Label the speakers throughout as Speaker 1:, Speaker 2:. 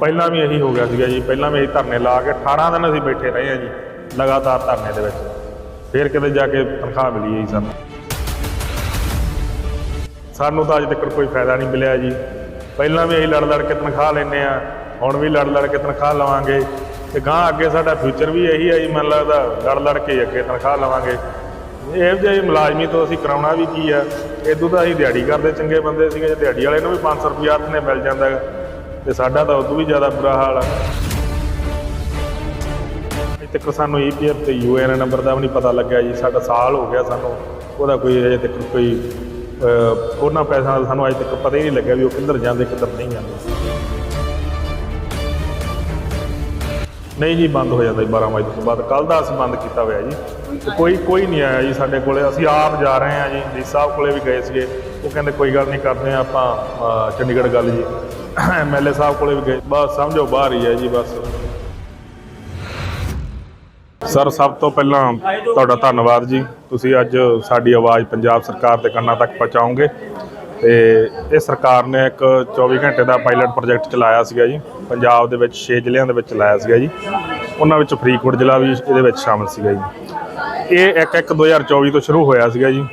Speaker 1: ਪਹਿਲਾਂ ਵੀ ਇਹੀ ਹੋ ਗਿਆ ਸੀਗਾ ਜੀ। ਪਹਿਲਾਂ ਵੀ ਅਸੀਂ ਧਰਨੇ ਲਾ ਕੇ 18 ਦਿਨ ਅਸੀਂ ਬੈਠੇ ਰਹੇ ਹਾਂ ਜੀ, ਲਗਾਤਾਰ ਧਰਨੇ ਦੇ ਵਿੱਚ। ਫਿਰ ਕਿਤੇ ਜਾ ਕੇ ਤਨਖਾਹ ਮਿਲੀ ਹੈ ਜੀ ਸਾਨੂੰ। ਸਾਨੂੰ ਤਾਂ ਅਜੇ ਤੱਕ ਕੋਈ ਫਾਇਦਾ ਨਹੀਂ ਮਿਲਿਆ ਜੀ। ਪਹਿਲਾਂ ਵੀ ਅਸੀਂ ਲੜ ਲੜ ਕੇ ਤਨਖਾਹ ਲੈਂਦੇ ਆ ਹੁਣ ਵੀ ਲੜ ਲੜ ਕੇ ਤਨਖਾਹ ਲਵਾਂਗੇ। ਤੇ ਗਾਂ ਅੱਗੇ ਸਾਡਾ ਫਿਊਚਰ ਵੀ ਇਹੀ ਹੈ ਜੀ, ਮੈਨੂੰ ਲੱਗਦਾ ਲੜ ਲੜ ਕੇ ਅੱਗੇ ਤਨਖਾਹ ਲਵਾਂਗੇ। ਇਹ ਜਿਹੇ ਮੁਲਾਜ਼ਮੀ ਤੋਂ ਅਸੀਂ ਕਰਾਉਣਾ ਵੀ ਕੀ ਆ। ਇਦੋਂ ਤਾਂ ਅਸੀਂ ਦਿਹਾੜੀ ਕਰਦੇ ਚੰਗੇ ਬੰਦੇ ਸੀਗੇ, ਜੇ ਦਿਹਾੜੀ ਵਾਲੇ ਨੂੰ ਵੀ 500 ਰੁਪਏ ਹੱਥ ਨੇ ਮਿਲ ਜਾਂਦਾ। ਤੇ ਸਾਡਾ ਤਾਂ ਉਦੋਂ ਵੀ ਜ਼ਿਆਦਾ ਬੁਰਾ ਹਾਲ ਆ। ਇੱਥੇ ਤੱਕ ਸਾਨੂੰ ਈਪੀਐਫ ਤੇ ਯੂਏਐਨ ਨੰਬਰ ਦਾ ਵੀ ਨਹੀਂ ਪਤਾ ਲੱਗਿਆ ਜੀ। ਸਾਡਾ ਸਾਲ ਹੋ ਗਿਆ ਸਾਨੂੰ। ਉਹਦਾ ਕੋਈ ਅਜੇ ਤੱਕ ਕੋਈ ਉਹਨਾਂ ਪੈਸਿਆਂ ਦਾ ਸਾਨੂੰ ਅਜੇ ਤੱਕ ਪਤਾ ਹੀ ਨਹੀਂ ਲੱਗਿਆ ਵੀ ਉਹ ਕਿੱਧਰ ਜਾਂਦੇ, ਕਿੱਧਰ ਨਹੀਂ ਜਾਂਦੇ। ਨਹੀਂ ਜੀ, ਬੰਦ ਹੋ ਜਾਂਦਾ ਜੀ 12 ਵਜੇ ਤੋਂ ਬਾਅਦ। ਕੱਲ ਦਾ ਅਸੀਂ ਬੰਦ ਕੀਤਾ ਹੋਇਆ ਜੀ। ਕੋਈ ਕੋਈ ਨਹੀਂ ਆਇਆ ਜੀ ਸਾਡੇ ਕੋਲੇ। ਅਸੀਂ ਆਪ ਜਾ ਰਹੇ ਹਾਂ ਜੀ। ਜੀ ਸਾਹਿਬ ਕੋਲੇ ਵੀ ਗਏ ਸੀਗੇ। ਉਹ ਕਹਿੰਦੇ ਕੋਈ ਗੱਲ ਨਹੀਂ, ਕਰਦੇ ਹਾਂ ਆਪਾਂ ਚੰਡੀਗੜ੍ਹ ਗੱਲ ਜੀ। ਐਮਐਲਏ ਸਾਹਿਬ ਕੋਲੇ ਵੀ ਗਏ। ਬਸ ਸਮਝੋ, ਬਾਹਰ ਹੀ ਹੈ ਜੀ ਬਸ। ਸਰ, ਸਭ ਤੋਂ ਪਹਿਲਾਂ ਤੁਹਾਡਾ ਧੰਨਵਾਦ ਜੀ। ਤੁਸੀਂ ਅੱਜ ਸਾਡੀ ਆਵਾਜ਼ ਪੰਜਾਬ ਸਰਕਾਰ ਦੇ ਕੰਨਾਂ ਤੱਕ ਪਹੁੰਚਾਓਗੇ। ਤੇ ਇਹ ਸਰਕਾਰ ਨੇ ਇੱਕ 24 ਘੰਟੇ ਦਾ ਪਾਇਲਟ ਪ੍ਰੋਜੈਕਟ ਚਲਾਇਆ ਸੀਗਾ ਜੀ। ਪੰਜਾਬ ਦੇ ਵਿੱਚ 6 ਜ਼ਿਲ੍ਹਿਆਂ ਦੇ ਵਿੱਚ ਚਲਾਇਆ ਸੀਗਾ ਜੀ। ਉਹਨਾਂ ਵਿੱਚ ਫਰੀਦਕੋਟ ਜ਼ਿਲ੍ਹਾ ਵੀ ਇਹਦੇ ਵਿੱਚ ਸ਼ਾਮਲ ਸੀਗਾ ਜੀ। ਇਹ 1/1/2024 ਤੋਂ ਸ਼ੁਰੂ ਹੋਇਆ ਸੀਗਾ ਜੀ।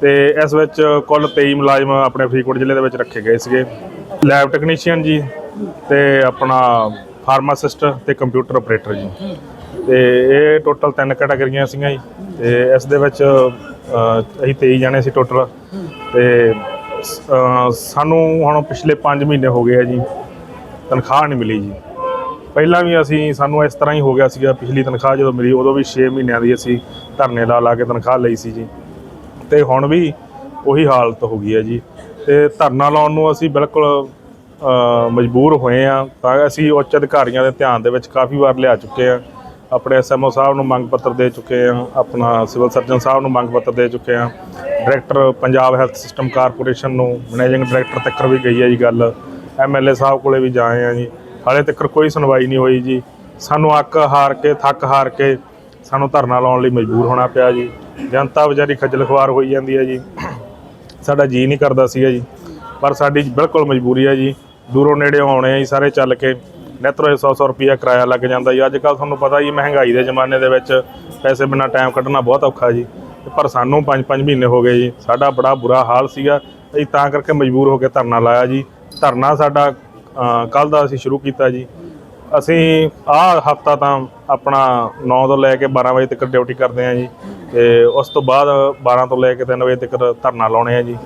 Speaker 1: ਤੇ ਇਸ ਵਿੱਚ ਕੁੱਲ 23 ਮੁਲਾਜ਼ਮ ਆਪਣੇ ਫਰੀਦਕੋਟ ਜ਼ਿਲ੍ਹੇ ਦੇ ਵਿੱਚ ਰੱਖੇ ਗਏ ਸੀਗੇ। ਲੈਬ ਟੈਕਨੀਸ਼ੀਅਨ ਜੀ ਤੇ ਆਪਣਾ ਫਾਰਮਾਸਿਸਟ ਤੇ ਕੰਪਿਊਟਰ ਆਪਰੇਟਰ ਜੀ। ਤੇ ਇਹ ਟੋਟਲ ਤਿੰਨ ਕੈਟਾਗਰੀਆਂ ਸੀਗੀਆਂ ਜੀ। ਤੇ ਇਸ ਦੇ ਵਿੱਚ ਅਹ, ਅਸੀਂ 23 ਜਾਣੇ ਸੀ ਟੋਟਲ ਤੇ ਸ- ਅਹ, ਸਾਨੂੰ ਹੁਣ ਪਿਛਲੇ 5 ਮਹੀਨੇ ਹੋ ਗਏ ਆ ਜੀ। ਤਨਖਾਹ ਨਹੀਂ ਮਿਲੀ ਜੀ। ਪਹਿਲਾਂ ਵੀ ਅਸੀਂ ਸਾਨੂੰ ਇਸ ਤਰ੍ਹਾਂ ਹੀ ਹੋ ਗਿਆ ਸੀਗਾ ਪਿਛਲੀ ਤਨਖਾਹ ਜਦੋਂ ਮਿਲੀ ਉਦੋਂ ਵੀ 6 ਮਹੀਨਿਆਂ ਦੀ ਅਸੀਂ ਧਰਨੇ ਲਾ ਲਾ ਕੇ ਤਨਖਾਹ ਲਈ ਸੀ ਜੀ। ਤੇ ਹੁਣ ਵੀ ਉਹੀ ਹਾਲਤ ਹੋ ਗਈ ਹੈ ਜੀ। ਤੇ ਧਰਨਾ ਲਾਉਣ ਨੂੰ ਅਸੀਂ ਬਿਲਕੁਲ ਮਜਬੂਰ ਹੋਏ ਆ ਤਾਂ ਅਸੀਂ ਉੱਚ ਅਧਿਕਾਰੀਆਂ ਦੇ ਧਿਆਨ ਦੇ ਵਿੱਚ ਕਾਫੀ ਵਾਰ ਲਿਆ ਚੁੱਕੇ ਆ ਆਪਣੇ ਐਸਐਮਓ ਸਾਹਿਬ ਨੂੰ ਮੰਗ ਪੱਤਰ ਦੇ ਚੁੱਕੇ ਆ ਆਪਣਾ ਸਿਵਲ ਸਰਜਨ ਸਾਹਿਬ ਨੂੰ ਮੰਗ ਪੱਤਰ ਦੇ ਚੁੱਕੇ ਆ director Punjab health system corporation ਨੂੰ ਮੈਨੇਜਿੰਗ ਡਾਇਰੈਕਟਰ ਤੱਕ ਵੀ ਗਈ ਹੈ ਜੀ ਗੱਲ। ਐਮਐਲਏ ਸਾਹਿਬ ਕੋਲੇ ਵੀ ਜਾਏ ਆ ਜੀ। ਹਾਲੇ ਤੱਕ ਕੋਈ ਸੁਣਵਾਈ ਨਹੀਂ ਹੋਈ ਜੀ। ਸਾਨੂੰ ਅੱਕ ਹਾਰ ਕੇ, ਥੱਕ ਹਾਰ ਕੇ ਸਾਨੂੰ ਧਰਨਾ ਲਾਉਣ ਲਈ ਮਜਬੂਰ ਹੋਣਾ ਪਿਆ ਜੀ। ਜਨਤਾ ਵਿਚਾਰੀ ਖੱਜਲ ਖੁਆਰ ਹੋਈ ਜਾਂਦੀ ਹੈ ਜੀ। ਸਾਡਾ ਜੀ ਨਹੀਂ ਕਰਦਾ ਸੀਗਾ ਜੀ। ਪਰ ਸਾਡੀ ਬਿਲਕੁਲ ਮਜਬੂਰੀ ਹੈ ਜੀ। ਦੂਰੋਂ ਨੇੜੇ ਆਉਣੇ ਆ ਜੀ ਸਾਰੇ ਚੱਲ ਕੇ। ਨਿੱਤਰੋ 100-100 ਰੁਪਿਆ ਕਿਰਾਇਆ ਲੱਗ ਜਾਂਦਾ ਜੀ। ਅੱਜ ਕੱਲ ਤੁਹਾਨੂੰ ਪਤਾ ਜੀ ਮਹਿੰਗਾਈ ਦੇ ਜ਼ਮਾਨੇ ਦੇ ਵਿੱਚ ਪੈਸੇ ਬਿਨਾਂ ਟਾਈਮ ਕੱਢਣਾ ਬਹੁਤ ਔਖਾ ਜੀ। ਪਰ ਸਾਨੂੰ 5-5 ਮਹੀਨੇ ਹੋ ਗਏ ਜੀ। ਸਾਡਾ ਬੜਾ ਬੁਰਾ ਹਾਲ ਸੀਗਾ। ਅਸੀਂ ਤਾਂ ਕਰਕੇ ਮਜਬੂਰ ਹੋ ਕੇ ਧਰਨਾ ਲਾਇਆ ਜੀ। ਧਰਨਾ ਸਾਡਾ ਕੱਲ ਦਾ ਅਸੀਂ ਸ਼ੁਰੂ ਕੀਤਾ ਜੀ। ਅਸੀਂ ਆਹ ਹਫਤਾ ਤਾਂ ਆਪਣਾ 9 ਤੋਂ ਲੈ ਕੇ 12 ਵਜੇ ਤੱਕ ਡਿਊਟੀ ਕਰਦੇ ਹਾਂ ਜੀ। ਤੇ ਉਸ ਤੋਂ ਬਾਅਦ 12 ਤੋਂ ਲੈ ਕੇ 3 ਵਜੇ ਤੱਕ ਧਰਨਾ ਲਾਉਣੇ ਆ ਜੀ।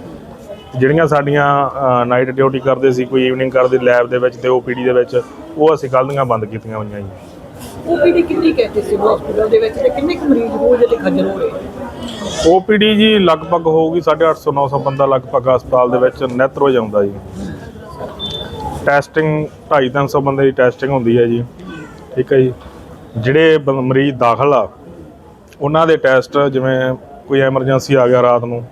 Speaker 1: ਜਿਹੜੀਆਂ ਸਾਡੀਆਂ ਨਾਈਟ ਡਿਊਟੀ ਕਰਦੇ ਸੀ ਕੋਈ ਈਵਨਿੰਗ ਕਰਦੇ ਲੈਬ ਦੇ ਵਿੱਚ ਤੇ ਓਪੀਡੀ ਦੇ ਵਿੱਚ ਉਹ ਅਸੀਂ ਕੱਲ੍ਹ ਦੀਆਂ ਬੰਦ ਕੀਤੀਆਂ ਹੋਈਆਂ ਜੀ।
Speaker 2: ਓਪੀਡੀ ਕਿੰਨੀ ਕਹਿੰਦੇ ਸੀ ਹਸਪੀਟਲ ਦੇ ਵਿੱਚ ਤੇ ਕਿੰਨੇ ਕੁ ਮਰੀਜ਼ ਰੋਜ਼ ਤੇ ਖੱਜਲ ਹੋ ਰਹੇ
Speaker 1: ਓਪੀਡੀ ਜੀ ਲਗਭਗ ਹੋਊਗੀ 850 900 ਬੰਦਾ ਲਗਭਗ ਹਸਪਤਾਲ ਦੇ ਵਿੱਚ ਨਿੱਤ ਰੋਜ਼ ਆਉਂਦਾ ਜੀ। ਟੈਸਟਿੰਗ 250 300 ਬੰਦੇ ਦੀ ਟੈਸਟਿੰਗ ਹੁੰਦੀ ਹੈ ਜੀ। ਠੀਕ ਹੈ ਜੀ। ਜਿਹੜੇ ਮਰੀਜ਼ ਦਾਖਲ ਆ ਉਹਨਾਂ ਦੇ ਟੈਸਟ ਜਿਵੇਂ ਕੋਈ ਐਮਰਜੈਂਸੀ ਆ ਗਿਆ ਰਾਤ ਨੂੰ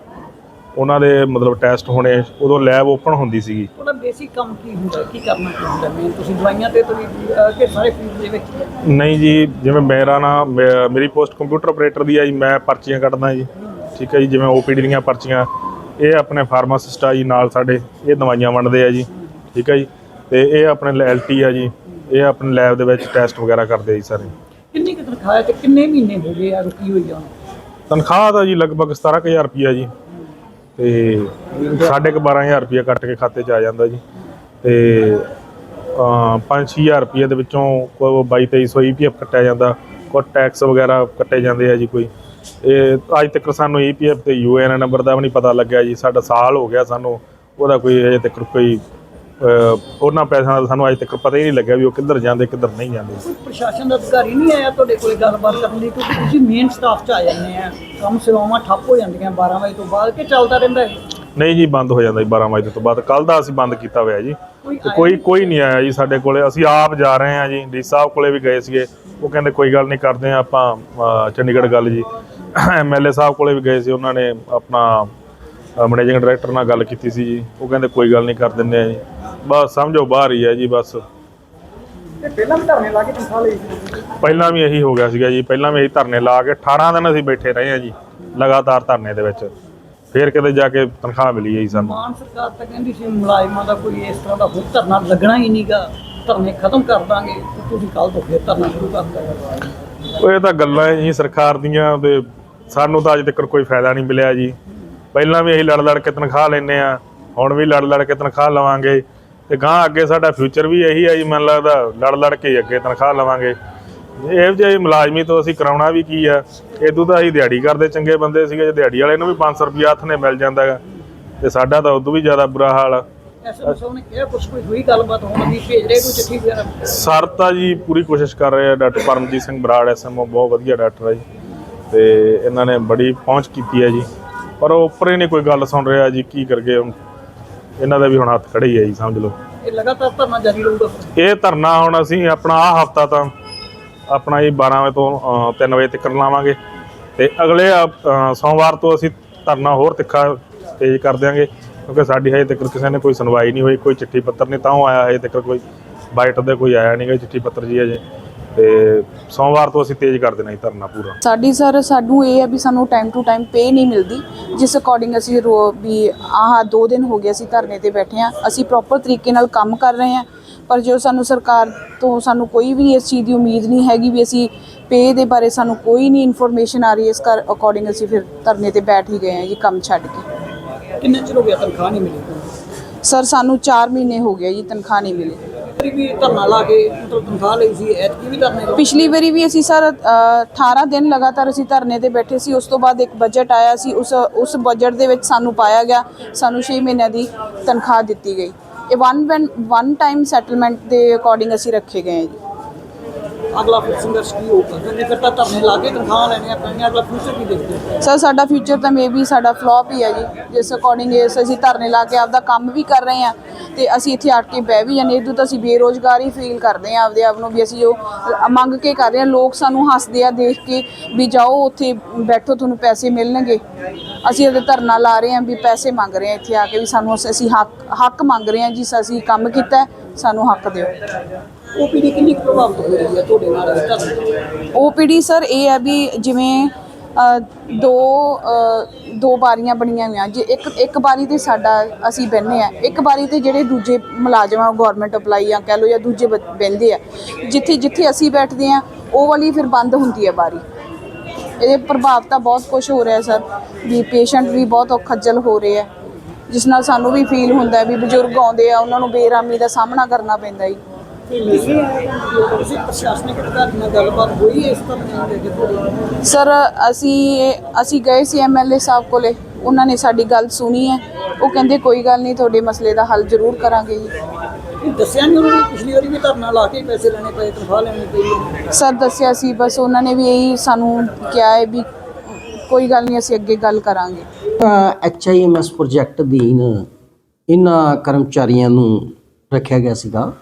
Speaker 1: ਉਹਨਾਂ ਦੇ ਮਤਲਬ ਟੈਸਟ ਹੋਣੇ ਉਦੋਂ ਲੈਬ ਓਪਨ ਹੁੰਦੀ ਸੀਗੀ।
Speaker 2: ਉਹਦਾ ਬੇਸਿਕ ਕੰਮ ਕੀ ਹੁੰਦਾ ਕੀ ਕਰਨਾ ਕੀ ਹੁੰਦਾ ਮੈਂ ਤੁਸੀਂ ਦਵਾਈਆਂ ਤੇ ਤੁਸੀਂ ਕਿ ਸਾਰੇ ਫੀਲਡ ਦੇ ਵਿੱਚ?
Speaker 1: ਨਹੀਂ ਜੀ ਜਿਵੇਂ ਮੇਰਾ ਮੇ- ਮੇਰੀ ਪੋਸਟ ਕੰਪਿਊਟਰ ਆਪਰੇਟਰ ਦੀ ਆ ਜੀ ਮੈਂ ਪਰਚੀਆਂ ਕੱਢਦਾ ਜੀ। ਠੀਕ ਹੈ ਜੀ ਜਿਵੇਂ ਓਪੀਡੀ ਦੀਆਂ ਪਰਚੀਆਂ ਇਹ ਆਪਣੇ ਫਾਰਮਾਸਿਸਟ ਆ ਜੀ ਨਾਲ ਸਾਡੇ ਇਹ ਦਵਾਈਆਂ ਵੰਡਦੇ ਆ ਜੀ। ਠੀਕ ਹੈ ਜੀ ਤੇ ਇਹ ਆਪਣੇ ਐਲਟੀ ਆ ਜੀ ਇਹ ਆਪਣੇ ਲੈਬ ਦੇ ਵਿੱਚ ਟੈਸਟ ਵਗੈਰਾ ਕਰਦੇ ਆ ਜੀ ਸਾਰੇ।
Speaker 2: ਤਨਖਾਹ ਤੇ ਕਿੰਨੇ ਮਹੀਨੇ ਹੋ ਗਏ ਆ ਰੁਕੀ ਹੋਈ ਆ?
Speaker 1: ਤਨਖਾਹ ਦਾ ਜੀ ਲਗਭਗ 17000 ਰੁਪਿਆ ਜੀ। ਤੇ ਸਾਢੇ ਕੁ 12000 ਰੁਪਿਆ ਕੱਟ ਕੇ ਖਾਤੇ 'ਚ ਆ ਜਾਂਦਾ ਜੀ। ਤੇ 5-6000 ਰੁਪਏ ਦੇ ਵਿੱਚੋਂ ਕੋਈ 22-2300 ਈਪੀਐਫ ਕੱਟਿਆ ਜਾਂਦਾ। ਕੋਈ ਟੈਕਸ ਵਗੈਰਾ ਕੱਟੇ ਜਾਂਦੇ ਆ ਜੀ ਕੋਈ। ਇਹ ਅੱਜ ਤੱਕ ਸਾਨੂੰ ਈਪੀਐਫ ਤੇ ਯੂਏਐਨ ਨੰਬਰ ਦਾ ਵੀ ਨਹੀਂ ਪਤਾ ਲੱਗਿਆ ਜੀ। ਸਾਡਾ ਸਾਲ ਹੋ ਗਿਆ ਸਾਨੂੰ। ਉਹਦਾ ਕੋਈ ਅਜੇ ਤੱਕ ਕੋਈ ਉਹਨਾਂ ਪੈਸਿਆਂ ਦਾ ਸਾਨੂੰ ਅੱਜ ਤੱਕ ਪਤਾ ਹੀ ਨਹੀਂ ਲੱਗਿਆ ਵੀ ਉਹ ਕਿੱਧਰ ਜਾਂਦੇ ਕਿੱਧਰ ਨਹੀਂ ਜਾਂਦੇ।
Speaker 2: ਕੋਈ ਪ੍ਰਸ਼ਾਸਨ ਦਾ ਅਧਿਕਾਰੀ ਨਹੀਂ ਆਇਆ ਤੁਹਾਡੇ ਕੋਲੇ ਗੱਲਬਾਤ ਕਰਨ ਲਈ? ਕਿਉਂਕਿ ਤੁਸੀਂ ਮੇਨ ਸਟਾਫ 'ਚ ਆ ਜਾਂਦੇ ਆ। ਕੰਮ ਸੇਵਾਵਾਂ ਠੱਪ ਹੋ ਜਾਂਦੀਆਂ 12 ਵਜੇ ਤੋਂ ਬਾਅਦ ਕਿ ਚੱਲਦਾ ਰਹਿੰਦਾ ਹੈ
Speaker 1: ਨਹੀਂ ਜੀ ਬੰਦ ਹੋ ਜਾਂਦਾ ਜੀ 12 ਵਜੇ ਤੋਂ ਬਾਅਦ। ਕੱਲ ਦਾ ਅਸੀਂ ਬੰਦ ਕੀਤਾ ਹੋਇਆ ਜੀ।
Speaker 2: ਕੋਈ
Speaker 1: ਤੇ ਕੋਈ ਕੋਈ ਨਹੀਂ ਆਇਆ ਜੀ ਸਾਡੇ ਕੋਲੇ। ਅਸੀਂ ਆਪ ਜਾ ਰਹੇ ਹਾਂ ਜੀ। ਡੀ ਸਾਹਿਬ ਕੋਲੇ ਵੀ ਗਏ ਸੀਗੇ। ਉਹ ਕਹਿੰਦੇ ਕੋਈ ਗੱਲ ਨਹੀਂ ਕਰਦੇ ਆਪਾਂ ਅਹ, ਚੰਡੀਗੜ੍ਹ ਗੱਲ ਜੀ। ਐਮਐਲਏ ਸਾਹਿਬ ਕੋਲੇ ਵੀ ਗਏ ਸੀ। ਉਹਨਾਂ ਨੇ ਆਪਣਾ ਮੈਨੇਜਿੰਗ ਡਾਇਰੈਕਟਰ ਨਾਲ ਗੱਲ ਕੀਤੀ ਸੀ ਜੀ। ਉਹ ਕਹਿੰਦੇ ਕੋਈ ਗੱਲ ਨਹੀਂ ਕਰ ਦਿੰਦੇ ਆ ਜੀ। ਬਸ ਸਮਝੋ ਬਾਹਰ ਹੀ ਹੈ ਜੀ ਬਸ।
Speaker 2: ਪਹਿਲਾਂ ਵੀ ਧਰਨੇ ਲਾ ਕੇ ਤਨਖਾਹ ਲਈ ਸੀ?
Speaker 1: ਪਹਿਲਾਂ ਵੀ ਇਹੀ ਹੋ ਗਿਆ ਸੀਗਾ ਜੀ। ਪਹਿਲਾਂ ਵੀ ਇਹੀ ਧਰਨੇ ਲਾ ਕੇ 18 ਦਿਨ ਅਸੀਂ ਬੈਠੇ ਰਹੇ ਹਾਂ ਜੀ ਲਗਾਤਾਰ ਧਰਨੇ ਦੇ ਵਿੱਚ। ਫਿਰ ਕਿਤੇ ਜਾ ਕੇ ਤਨਖਾਹ ਮਿਲੀ ਹੈ ਜੀ ਸਾਨੂੰ।
Speaker 2: ਮਾਨ ਸਰਕਾਰ ਤਾਂ ਕਹਿੰਦੀ ਸੀ ਮੁਲਾਜ਼ਮਾਂ ਦਾ ਕੋਈ ਇਸ ਤਰ੍ਹਾਂ ਦਾ ਹੋਰ ਧਰਨਾ ਲੱਗਣਾ ਹੀ ਨਹੀਂਗਾ ਧਰਨੇ ਖਤਮ ਕਰ ਦਾਂਗੇ ਤੇ ਤੁਸੀਂ ਕੱਲ ਤੋਂ ਫਿਰ ਧਰਨਾ ਸ਼ੁਰੂ ਕਰ ਦਿਓ।
Speaker 1: ਉਹ ਇਹ ਤਾਂ ਗੱਲਾਂ ਹੈ ਜੀ ਸਰਕਾਰ ਦੀਆਂ ਤੇ ਸਾਨੂੰ ਤਾਂ ਅਜੇ ਤੱਕ ਕੋਈ ਫਾਇਦਾ ਨਹੀਂ ਮਿਲਿਆ ਜੀ। ਪਹਿਲਾਂ ਵੀ ਅਸੀਂ ਲੜ ਲੜ ਕੇ ਤਨਖਾਹ ਲੈਨੇ ਆ ਹੁਣ ਵੀ ਲੜ ਲੜ ਕੇ ਤਨਖਾਹ ਲਵਾਂਗੇ। ਤੇ ਗਾਂ ਅੱਗੇ ਸਾਡਾ ਫਿਊਚਰ ਵੀ ਇਹੀ ਹੈ ਜੀ ਮੈਨੂੰ ਲੱਗਦਾ ਲੜ ਲੜ ਕੇ ਹੀ ਅੱਗੇ ਤਨਖਾਹ ਲਵਾਂਗੇ। ਇਹ ਜਿਹੇ ਮੁਲਾਜ਼ਮੀ ਤੋਂ ਅਸੀਂ ਕਰਾਉਣਾ ਵੀ ਕੀ ਆ ਇਦੋਂ ਤਾਂ ਅਸੀਂ ਦਿਹਾੜੀ ਕਰਦੇ ਚੰਗੇ ਬੰਦੇ ਸੀਗੇ ਜੇ ਦਿਹਾੜੀ ਵਾਲੇ ਨੂੰ ਵੀ 500 ਰੁਪਿਆ ਹੱਥ ਨੇ ਮਿਲ ਜਾਂਦਾ ਗਾ ਤੇ ਸਾਡਾ ਤਾਂ ਉਦੋਂ ਵੀ ਜ਼ਿਆਦਾ ਬੁਰਾ ਹਾਲ ਆ। ਸਰ ਤਾਂ ਜੀ ਪੂਰੀ ਕੋਸ਼ਿਸ਼ ਕਰ ਰਹੇ ਆ ਡਾਕਟਰ ਪਰਮਜੀਤ ਸਿੰਘ ਬਰਾੜ ਐਸਐਮਓ ਬਹੁਤ ਵਧੀਆ ਡਾਕਟਰ ਹੈ ਜੀ। ਤੇ ਇਹਨਾਂ ਨੇ ਬੜੀ ਪਹੁੰਚ ਕੀਤੀ ਹੈ ਜੀ। ਪਰ ਉਹ ਉੱਪਰ ਹੀ ਨਹੀਂ ਕੋਈ ਗੱਲ ਸੁਣ ਰਿਹਾ ਜੀ ਕੀ ਕਰਗੇ ਹੁਣ? ਇਹਨਾਂ ਦਾ ਵੀ ਹੁਣ ਹੱਥ ਖੜੇ ਹੀ ਹੈ ਜੀ ਸਮਝ ਲਓ।
Speaker 2: ਇਹ ਲਗਾਤਾਰ ਧਰਨਾ ਜਾਰੀ ਰਹੂਗਾ।
Speaker 1: ਇਹ ਧਰਨਾ ਹੁਣ ਅਸੀਂ ਆਪਣਾ ਆਹ ਹਫਤਾ ਤਾਂ ਆਪਣਾ ਜੀ 12 ਵਜੇ ਤੋਂ ਅ, 3 ਵਜੇ ਤੱਕ ਲਾਵਾਂਗੇ। ਤੇ ਅਗਲੇ ਸੋਮਵਾਰ ਤੋਂ ਅਸੀਂ ਧਰਨਾ ਹੋਰ ਤਿੱਖਾ ਤੇਜ਼ ਕਰ ਦਿਆਂਗੇ। ਕਿਉਂਕਿ ਸਾਡੀ ਹਜੇ ਤੱਕ ਕਿਸੇ ਨੇ ਕੋਈ ਸੁਣਵਾਈ ਨਹੀਂ ਹੋਈ ਕੋਈ ਚਿੱਠੀ ਪੱਤਰ ਨਹੀਂ ਤਾਂ ਉਹ ਆਇਆ ਹਜੇ ਤੱਕ ਕੋਈ ਬਾਈਟ ਦੇ ਕੋਈ ਆਇਆ ਨਹੀਂਗਾ ਚਿੱਠੀ ਪੱਤਰ ਜੀ ਅਜੇ ਤੇ ਸੋਮਵਾਰ ਤੋਂ ਅਸੀਂ ਤੇਜ਼ ਕਰ ਦੇਣਾ ਜੀ ਧਰਨਾ ਪੂਰਾ।
Speaker 3: ਸਾਡੀ ਸਰ ਸਾਨੂੰ ਇਹ ਹੈ ਵੀ ਸਾਨੂੰ ਟਾਈਮ ਟੂ ਟਾਈਮ ਪੇ ਨਹੀਂ ਮਿਲਦੀ ਜਿਸ ਅਕੋਰਡਿੰਗ ਅਸੀਂ ਰੋ- ਵੀ ਆਹ 2 ਦਿਨ ਹੋ ਗਏ ਅਸੀਂ ਧਰਨੇ ਤੇ ਬੈਠੇ ਹਾਂ ਅਸੀਂ ਪ੍ਰੋਪਰ ਤਰੀਕੇ ਨਾਲ ਕੰਮ ਕਰ ਰਹੇ ਹਾਂ ਪਰ ਜੋ ਸਾਨੂੰ ਸਰਕਾਰ ਤੋਂ ਸਾਨੂੰ ਕੋਈ ਵੀ ਇਸ ਚੀਜ਼ ਦੀ ਉਮੀਦ ਨਹੀਂ ਹੈਗੀ ਵੀ ਅਸੀਂ ਪੇ ਦੇ ਬਾਰੇ ਸਾਨੂੰ ਕੋਈ ਨਹੀਂ ਇਨਫੋਰਮੇਸ਼ਨ ਆ ਰਹੀ ਇਸ ਕਰ ਅਕੋਰਡਿੰਗ ਅਸੀਂ ਫਿਰ ਧਰਨੇ ਤੇ ਬੈਠ ਹੀ ਗਏ ਹਾਂ ਜੀ ਕੰਮ ਛੱਡ ਕੇ।
Speaker 2: ਕਿੰਨੇ ਚਿਰ ਹੋ ਗਿਆ ਤਨਖਾਹ ਨਹੀਂ ਮਿਲੀ?
Speaker 3: ਸਰ ਸਾਨੂੰ 4 ਮਹੀਨੇ ਹੋ ਗਏ ਜੀ ਤਨਖਾਹ ਨਹੀਂ ਮਿਲੀ।
Speaker 2: ਕੋਈ ਵੀ ਧਰਨਾ ਲਾ ਕੇ ਮਤਲਬ ਤਨਖਾਹ ਲਈ ਸੀ ਐਤਕੀ ਵੀ ਧਰਨੇ ਲਾਓ
Speaker 3: ਪਿਛਲੀ ਵਾਰੀ ਵੀ ਅਸੀਂ ਸਰ ਅ, 18 ਦਿਨ ਲਗਾਤਾਰ ਅਸੀਂ ਧਰਨੇ ਤੇ ਬੈਠੇ ਸੀ ਉਸ ਤੋਂ ਬਾਅਦ ਇੱਕ ਬਜਟ ਆਇਆ ਸੀ ਉਸ ਉਸ ਬਜਟ ਦੇ ਵਿੱਚ ਸਾਨੂੰ ਪਾਇਆ ਗਿਆ ਸਾਨੂੰ 6 ਮਹੀਨਿਆਂ ਦੀ ਤਨਖਾਹ ਦਿੱਤੀ ਗਈ। ਇਹ ਵਨ ਵਨ ਟਾਈਮ ਸੈਟਲਮੈਂਟ ਦੇ ਅਕੋਰਡਿੰਗ ਅਸੀਂ ਰੱਖੇ ਗਏ ਹਾਂ ਜੀ।
Speaker 2: ਅਗਲਾ ਫਿਰ ਕੀ ਹੋਊਗਾ ਕਿਉਂਕਿ ਫਿਰ ਤਾਂ ਧਰਨੇ ਲਾ ਕੇ ਤਨਖਾਹ ਲੈਣੀਆਂ ਪੈਣੀਆਂ ਅਗਲਾ ਫਿਊਚਰ ਕੀ ਦੇਖਦੇ
Speaker 3: ਸਰ ਸਾਡਾ ਫਿਊਚਰ ਤਾਂ ਮੇਬੀ ਸਾਡਾ ਫਲॉप ਹੀ ਹੈ ਜੀ। ਜਿਸ ਅਕੋਰਡਿੰਗ ਇਸ ਅਸੀਂ ਧਰਨੇ ਲਾ ਕੇ ਆਪਦਾ ਕੰਮ ਵੀ ਕਰ ਰਹੇ ਹਾਂ ਤੇ ਅਸੀਂ ਇੱਥੇ ਆਟ ਕੇ ਬਹਿ ਵੀ ਜਾਂਦੇ ਇਦੋਂ ਤਾਂ ਅਸੀਂ ਬੇਰੋਜ਼ਗਾਰੀ ਫੀਲ ਕਰਦੇ ਹਾਂ ਆਪਦੇ ਆਪ ਨੂੰ ਵੀ ਅਸੀਂ ਉਹ ਮੰਗ ਕੇ ਕਰ ਰਹੇ ਹਾਂ ਲੋਕ ਸਾਨੂੰ ਹੱਸਦੇ ਆ ਦੇਖ ਕੇ ਵੀ ਜਾਓ, ਉੱਥੇ ਬੈਠੋ, ਤੁਹਾਨੂੰ ਪੈਸੇ ਮਿਲਣਗੇ। ਅਸੀਂ ਉਹਦੇ ਧਰਨਾ ਲਾ ਰਹੇ ਹਾਂ ਵੀ ਪੈਸੇ ਮੰਗ ਰਹੇ ਹਾਂ ਇੱਥੇ ਆ ਕੇ ਵੀ ਸਾਨੂੰ ਅਸੀਂ- ਹੱਕ ਹੱਕ ਮੰਗ ਰਹੇ ਹਾਂ ਜੀ। ਅਸੀਂ ਕੰਮ ਕੀਤਾ, ਸਾਨੂੰ ਹੱਕ ਦਿਓ।
Speaker 2: ਓਪੀਡੀ ਕਿੰਨੀ ਕੁ ਪ੍ਰਭਾਵਿਤ ਹੋ ਰਹੀ ਹੈ ਤੁਹਾਡੇ ਨਾਲ ਇਸ
Speaker 3: ਓਪੀਡੀ ਸਰ ਇਹ ਹੈ ਵੀ ਜਿਵੇਂ ਅ, ਦੋ ਅ, ਦੋ ਬਾਰੀਆਂ ਬਣੀਆਂ ਹੋਈਆਂ। ਜੇ ਇੱਕ ਇੱਕ ਬਾਰੀ ਤੇ ਸਾਡਾ ਅਸੀਂ ਬਹਿੰਦੇ ਆ ਇੱਕ ਬਾਰੀ ਤੇ ਜਿਹੜੇ ਦੂਜੇ ਮੁਲਾਜ਼ਮ ਆ ਗਵਰਨਮੈਂਟ ਅਪਲਾਈ ਆ ਕਹਿ ਲਓ ਜਾਂ ਦੂਜੇ ਬ- ਬਹਿੰਦੇ ਆ ਜਿੱਥੇ ਜਿੱਥੇ ਅਸੀਂ ਬੈਠਦੇ ਆ ਉਹ ਵਾਲੀ ਫਿਰ ਬੰਦ ਹੁੰਦੀ ਹੈ ਬਾਰੀ। ਇਹਦੇ ਪ੍ਰਭਾਵ ਤਾਂ ਬਹੁਤ ਕੁਝ ਹੋ ਰਿਹਾ ਸਰ ਵੀ ਪੇਸ਼ੈਂਟ ਵੀ ਬਹੁਤ ਖੱਜਲ ਹੋ ਰਹੇ ਆ ਜਿਸ ਨਾਲ ਸਾਨੂੰ ਵੀ ਫੀਲ ਹੁੰਦਾ ਹੈ ਵੀ ਬਜ਼ੁਰਗ ਆਉਂਦੇ ਆ ਉਹਨਾਂ ਨੂੰ ਬੇਰਾਮੀ ਦਾ ਸਾਹਮਣਾ ਕਰਨਾ ਪੈਂਦਾ ਜੀ।
Speaker 2: ਪ੍ਰਸ਼ਾਸਨਿਕ ਅਧਿਕਾਰੀ ਨਾਲ ਗੱਲਬਾਤ ਹੋਈ ਇਸ
Speaker 3: ਸਰ ਅਸੀਂ ਅਸੀਂ ਗਏ ਸੀ ਐਮਐਲਏ ਸਾਹਿਬ ਕੋਲੇ। ਉਹਨਾਂ ਨੇ ਸਾਡੀ ਗੱਲ ਸੁਣੀ ਹੈ। ਉਹ ਕਹਿੰਦੇ ਕੋਈ ਗੱਲ ਨਹੀਂ ਤੁਹਾਡੇ ਮਸਲੇ ਦਾ ਹੱਲ ਜ਼ਰੂਰ ਕਰਾਂਗੇ ਜੀ।
Speaker 2: ਦੱਸਿਆ ਨਹੀਂ ਉਹਨਾਂ ਨੇ? ਪਿਛਲੀ ਵਾਰੀ ਵੀ ਧਰਨਾ ਲਾ ਕੇ ਪੈਸੇ ਲੈਣੇ ਪਏ ਤਨਖਾਹ ਲੈਣੀ ਪਈ।
Speaker 3: ਸਰ ਦੱਸਿਆ ਸੀ ਬਸ ਉਹਨਾਂ ਨੇ ਵੀ ਇਹੀ ਸਾਨੂੰ ਕਿਹਾ ਹੈ ਵੀ ਕੋਈ ਗੱਲ ਨਹੀਂ ਅਸੀਂ ਅੱਗੇ ਗੱਲ ਕਰਾਂਗੇ।
Speaker 4: ਐਚਆਈਐਮਐਸ ਪ੍ਰੋਜੈਕਟ ਅਧੀਨ ਇਹਨਾਂ ਕਰਮਚਾਰੀਆਂ ਨੂੰ ਰੱਖਿਆ ਗਿਆ ਸੀਗਾ।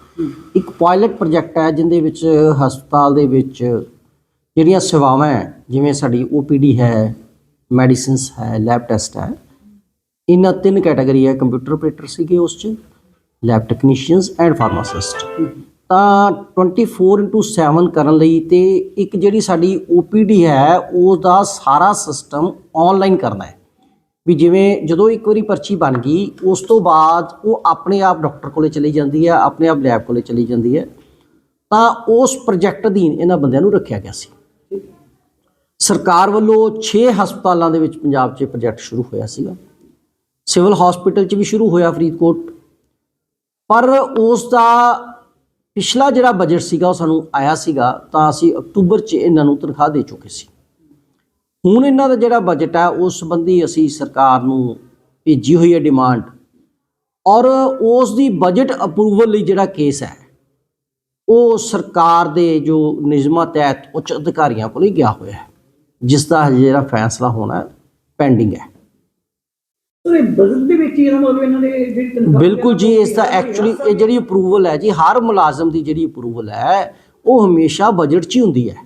Speaker 4: ਇੱਕ ਪਾਇਲਟ ਪ੍ਰੋਜੈਕਟ ਹੈ ਜਿੰਦੇ ਵਿੱਚ ਹਸਪਤਾਲ ਦੇ ਵਿੱਚ ਜਿਹੜੀਆਂ ਸੇਵਾਵਾਂ ਹੈ, ਜਿਵੇਂ ਸਾਡੀ ਓਪੀਡੀ ਹੈ ਮੈਡੀਸਿਨਸ ਹੈ ਲੈਬ ਟੈਸਟ ਹੈ, ਇਹਨਾਂ ਤਿੰਨ ਕੈਟਾਗਰੀ ਹੈ ਕੰਪਿਊਟਰ ਆਪਰੇਟਰ ਸੀਗੇ ਉਸ 'ਚ ਲੈਬ ਟੈਕਨੀਸ਼ੀਅਨਸ ਐਂਡ ਫਾਰਮਾਸਿਸਟ ਤਾਂ 24/7 ਕਰਨ ਲਈ ਤੇ ਇੱਕ ਜਿਹੜੀ ਸਾਡੀ ਓਪੀਡੀ ਹੈ ਉਸ ਦਾ ਸਾਰਾ ਸਿਸਟਮ ਆਨਲਾਈਨ ਕਰਨਾ ਹੈ। ਵੀ ਜਿਵੇਂ ਜਦੋਂ ਇੱਕ ਵਾਰੀ ਪਰਚੀ ਬਣ ਗਈ, ਉਸ ਤੋਂ ਬਾਅਦ ਉਹ ਆਪਣੇ ਆਪ ਡਾਕਟਰ ਕੋਲੇ ਚਲੀ ਜਾਂਦੀ ਹੈ, ਆਪਣੇ ਆਪ ਲੈਬ ਕੋਲੇ ਚਲੀ ਜਾਂਦੀ ਹੈ, ਤਾਂ ਉਸ ਪ੍ਰੋਜੈਕਟ ਅਧੀਨ ਇਹਨਾਂ ਬੰਦਿਆਂ ਨੂੰ ਰੱਖਿਆ ਗਿਆ ਸੀ। ਸਰਕਾਰ ਵੱਲੋਂ 6 ਹਸਪਤਾਲਾਂ ਦੇ ਵਿੱਚ ਪੰਜਾਬ 'ਚ ਪ੍ਰੋਜੈਕਟ ਸ਼ੁਰੂ ਹੋਇਆ ਸੀਗਾ। ਸਿਵਲ ਹਸਪੀਟਲ 'ਚ ਵੀ ਸ਼ੁਰੂ ਹੋਇਆ ਫਰੀਦਕੋਟ। ਪਰ ਉਸ ਦਾ ਪਿਛਲਾ ਜਿਹੜਾ ਬਜਟ ਸੀਗਾ, ਉਹ ਸਾਨੂੰ ਆਇਆ ਸੀਗਾ, ਤਾਂ ਅਸੀਂ ਅਕਤੂਬਰ 'ਚ ਇਹਨਾਂ ਨੂੰ ਤਨਖਾਹ ਦੇ ਚੁੱਕੇ ਸੀ। ਹੁਣ ਇਹਨਾਂ ਦਾ ਜਿਹੜਾ ਬਜਟ ਹੈ ਉਸ ਸੰਬੰਧੀ ਅਸੀਂ ਸਰਕਾਰ ਨੂੰ ਭੇਜੀ ਹੋਈ ਹੈ ਡਿਮਾਂਡ ਔਰ ਉਸ ਦੀ ਬਜਟ ਅਪਰੂਵਲ ਲਈ ਜਿਹੜਾ ਕੇਸ ਹੈ ਉਹ ਸਰਕਾਰ ਦੇ ਜੋ ਨਿਯਮਾਂ ਤਹਿਤ ਉੱਚ ਅਧਿਕਾਰੀਆਂ ਕੋਲ ਹੀ ਗਿਆ ਹੋਇਆ ਹੈ ਜਿਸ ਦਾ ਜਿਹੜਾ ਫੈਸਲਾ ਹੋਣਾ ਪੈਂਡਿੰਗ ਹੈ। ਬਿਲਕੁਲ ਜੀ ਇਸ ਦਾ ਐਕਚੁਅਲੀ ਇਹ ਜਿਹੜੀ ਅਪਰੂਵਲ ਹੈ ਜੀ ਹਰ ਮੁਲਾਜ਼ਮ ਦੀ ਜਿਹੜੀ ਅਪਰੂਵਲ ਹੈ ਉਹ ਹਮੇਸ਼ਾ ਬਜਟ 'ਚ ਹੀ ਹੁੰਦੀ ਹੈ।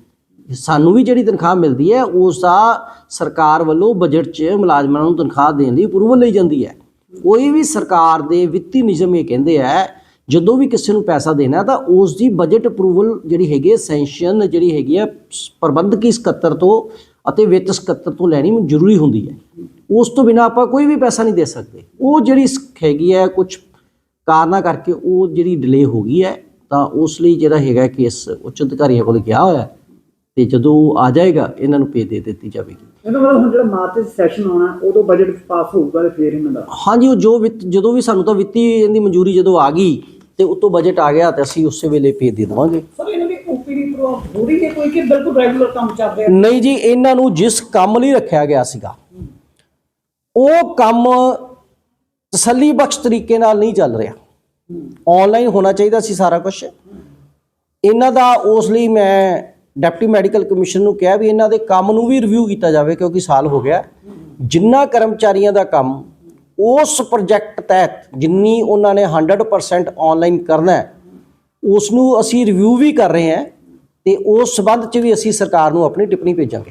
Speaker 4: ਸਾਨੂੰ ਵੀ ਜਿਹੜੀ ਤਨਖਾਹ ਮਿਲਦੀ ਹੈ, ਉਸ ਦਾ ਸਰਕਾਰ ਵੱਲੋਂ ਬਜਟ 'ਚ ਮੁਲਾਜ਼ਮਾਂ ਨੂੰ ਤਨਖਾਹ ਦੇਣ ਲਈ ਅਪਰੂਵਲ ਲਈ ਜਾਂਦੀ ਹੈ। ਕੋਈ ਵੀ ਸਰਕਾਰ ਦੇ ਵਿੱਤੀ ਨਿਯਮ ਇਹ ਕਹਿੰਦੇ ਆ, ਜਦੋਂ ਵੀ ਕਿਸੇ ਨੂੰ ਪੈਸਾ ਦੇਣਾ ਤਾਂ ਉਸ ਦੀ ਬਜਟ ਅਪਰੂਵਲ ਜਿਹੜੀ ਹੈਗੀ ਹੈ ਸੈਂਕਸ਼ਨ ਜਿਹੜੀ ਹੈਗੀ ਹੈ, ਪ੍ਰਬੰਧਕੀ ਸਕੱਤਰ ਤੋਂ ਅਤੇ ਵਿੱਤ ਸਕੱਤਰ ਤੋਂ ਲੈਣੀ ਜ਼ਰੂਰੀ ਹੁੰਦੀ ਹੈ। ਉਸ ਤੋਂ ਬਿਨਾ ਆਪਾਂ ਕੋਈ ਵੀ ਪੈਸਾ ਨਹੀਂ ਦੇ ਸਕਦੇ। ਉਹ ਜਿਹੜੀ ਸ- ਹੈਗੀ ਹੈ ਕੁਝ ਕਾਰਨਾਂ ਕਰਕੇ ਉਹ ਜਿਹੜੀ ਡਿਲੇ ਹੋ ਗਈ ਹੈ, ਤਾਂ ਉਸ ਲਈ ਜਿਹੜਾ ਹੈਗਾ ਕੇਸ ਉੱਚ ਅਧਿਕਾਰੀਆਂ ਕੋਲ ਗਿਆ ਹੋਇਆ ਤੇ ਜਦੋਂ ਆ ਜਾਏਗਾ ਇਹਨਾਂ ਨੂੰ ਪੇ ਦੇ ਦਿੱਤੀ ਜਾਵੇਗੀ।
Speaker 2: ਇਹਦਾ ਮਤਲਬ ਹੁਣ ਜਿਹੜਾ ਮਾਰਚ ਵਿੱਚ ਸੈਸ਼ਨ ਆਉਣਾ ਉਦੋਂ ਬਜਟ ਪਾਸ ਹੋਊਗਾ ਤੇ ਫਿਰ ਇਹਨਾਂ ਦਾ?
Speaker 4: ਹਾਂਜੀ ਉਹ ਜੋ ਵਿੱਤ ਜਦੋਂ ਵੀ ਸਾਨੂੰ ਤਾਂ ਵਿੱਤੀ ਇਹਦੀ ਮਨਜ਼ੂਰੀ ਜਦੋਂ ਆ ਗਈ ਤੇ ਉਤੋਂ ਬਜਟ ਆ ਗਿਆ ਤੇ ਅਸੀਂ ਉਸੇ ਵੇਲੇ ਪੇ ਦੇ ਦੇਵਾਂਗੇ।
Speaker 2: ਸਰ ਇਹਨਾਂ ਦੀ ਓਪੀਡੀ ਪ੍ਰੋਵਾਹ ਹੋ ਰਹੀ ਹੈ ਕੋਈ ਕਿ ਬਿਲਕੁਲ ਰੈਗੂਲਰ ਕੰਮ ਚੱਲ ਰਿਹਾ
Speaker 4: ਨਹੀਂ ਜੀ ਇਹਨਾਂ ਨੂੰ ਜਿਸ ਕੰਮ ਲਈ ਰੱਖਿਆ ਗਿਆ ਸੀਗਾ ਉਹ ਕੰਮ ਤਸੱਲੀ ਬਖਸ਼ ਤਰੀਕੇ ਨਾਲ ਨਹੀਂ ਚੱਲ ਰਿਹਾ। ਆਨਲਾਈਨ ਹੋਣਾ ਚਾਹੀਦਾ ਸੀ ਸਾਰਾ ਕੁਝ ਇਹਨਾਂ ਦਾ ਉਸ ਲਈ ਮੈਂ ਡਿਪਟੀ ਮੈਡੀਕਲ ਕਮਿਸ਼ਨ ਨੂੰ ਕਿਹਾ ਵੀ ਇਹਨਾਂ ਦੇ ਕੰਮ ਨੂੰ ਵੀ ਰਿਵਿਊ ਕੀਤਾ ਜਾਵੇ ਕਿਉਂਕਿ ਸਾਲ ਹੋ ਗਿਆ। ਜਿੰਨਾ ਕਰਮਚਾਰੀਆਂ ਦਾ ਕੰਮ ਉਸ ਪ੍ਰੋਜੈਕਟ ਤਹਿਤ ਜਿੰਨੀ ਉਹਨਾਂ ਨੇ 100% ਆਨਲਾਈਨ ਕਰਨਾ ਹੈ ਉਸ ਨੂੰ ਅਸੀਂ ਰਿਵਿਊ ਵੀ ਕਰ ਰਹੇ ਹਾਂ ਤੇ ਉਸ ਸਬੰਧ ਚ ਵੀ ਅਸੀਂ ਸਰਕਾਰ ਨੂੰ ਆਪਣੀ ਟਿੱਪਣੀ ਭੇਜਾਂਗੇ।